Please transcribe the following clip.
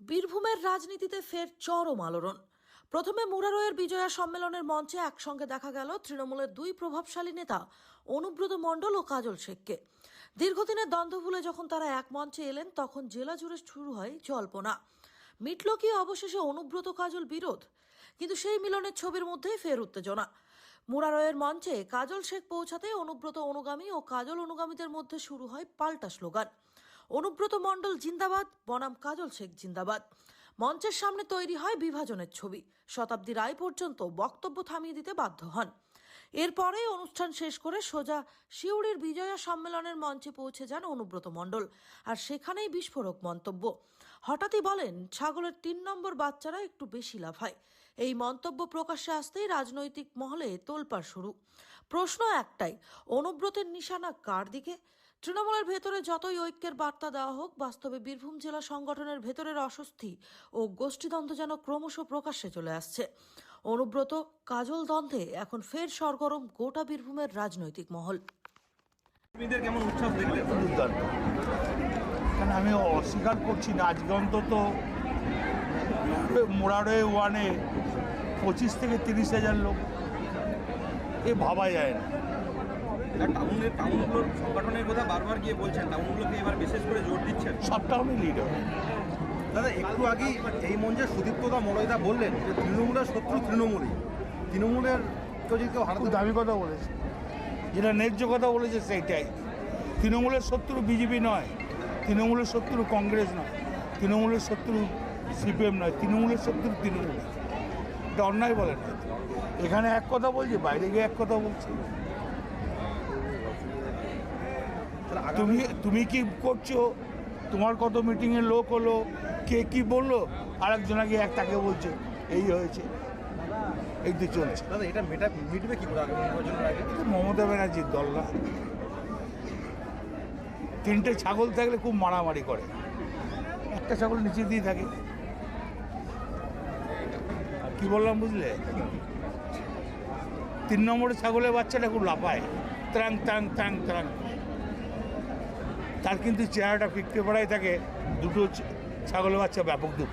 বীরভূমের রাজনীতিতে ফের চরম আলোড়ন। প্রথমে মুরারয়ের বিজয়া সম্মেলনের মঞ্চে একসঙ্গে দেখা গেল তৃণমূলের দুই প্রভাবশালী নেতা, অনুব্রত মণ্ডল ও কাজল শেখকে। দীর্ঘদিনের দ্বন্দ্ব ভুলে যখন তারা এক মঞ্চে এলেন, তখন জেলা জুড়ে শুরু হয় জল্পনা। মিটল কি অবশেষে অনুব্রত কাজল বিরোধ? কিন্তু সেই মিলনের ছবির মধ্যেই ফের উত্তেজনা। মুরারয়ের মঞ্চে কাজল শেখ পৌঁছাতে অনুব্রত অনুগামী ও কাজল অনুগামীদের মধ্যে শুরু হয় পাল্টা স্লোগান। অনুব্রত মণ্ডল জিন্দাবাদ, বনাম কাজল শেখ জিন্দাবাদ। মঞ্চের সামনে তৈরি হয় বিভাজনের ছবি। শতাব্দী রায় পর্যন্ত বক্তব্য থামিয়ে দিতে বাধ্য হন। এরপরেই অনুষ্ঠান শেষ করে সোজা শিউড়ির বিজয়া সম্মেলনের মঞ্চে পৌঁছে যান অনুব্রত মণ্ডল। আর সেখানেই বিস্ফোরক মন্তব্য। হঠাৎই বলেন, ছাগলের তিন নম্বর বাচ্চারা একটু বেশি লাফায় এই মন্তব্য প্রকাশ্যে আসতেই রাজনৈতিক মহলে তোলপাড় শুরু। প্রশ্ন একটাই, অনুব্রতের নিশানা কার দিকে? তৃণমূলের ভেতরে যতই ঐক্যের বার্তা দেওয়া হোক বাস্তবে বীরভূম জেলা সংগঠনের ভেতরের অস্বস্তি ও গোষ্ঠীদ্বন্দ্ব যেন ক্রমশ প্রকাশ্যে চলে আসছে। অনুব্রত কাজল দ্বন্দ্বে এখন ফের সরগরম গোটা বীরভূমের রাজনৈতিক মহল। কেমন কারণ আমি অস্বীকার করছি না? আজকে অন্তত মোরারে ওয়ানে পঁচিশ থেকে তিরিশ হাজার লোক এ ভাবা যায় না। টাউনের টাউনগুলোর সংগঠনের কথা বারবার গিয়ে বলছেন টাউনগুলোকে এবার বিশেষ করে জোর দিচ্ছেন। সব টাউনে লিড হবে দাদা একটু আগেই এই মঞ্চে সুদীপ্তদা মলয়দা বললেন যে তৃণমূলের শত্রু তৃণমূলই। তৃণমূলের কেউ যদি কেউ হারাতে দামি কথা বলেছে। যেটা ন্যায্য কথা বলেছে সেইটাই। তৃণমূলের শত্রু বিজেপি নয় তৃণমূলের শত্রু কংগ্রেস নয় তৃণমূলের শত্রু সিপিএম নয় তৃণমূলের শত্রু তৃণমূল। এটা অন্যায় বলে না। এখানে এক কথা বলছে বাইরে গিয়ে এক কথা বলছে। তুমি তুমি কি করছ? তোমার কত মিটিংয়ে লোক হলো? কে কি বলল? আর একজনাকে এক তাকে বলছে এই হয়েছে। এই তো চলছে। দাদা এটা মেটা মিটবে কি করে আগে? মমতা ব্যানার্জির দল না। তিনটে ছাগল থাকলে খুব মারামারি করে। একটা ছাগল নিচে দিয়ে থাকে। কি বললাম বুঝলে? তিন নম্বরের ছাগলের বাচ্চাটা খুব লাফায়। ত্রাং ত্রাং ত্রাং ত্রাং। তার কিন্তু চেহারাটা ফিরতে পড়াই থাকে। দুটো ছাগল বাচ্চা ব্যাপক দুঃখ।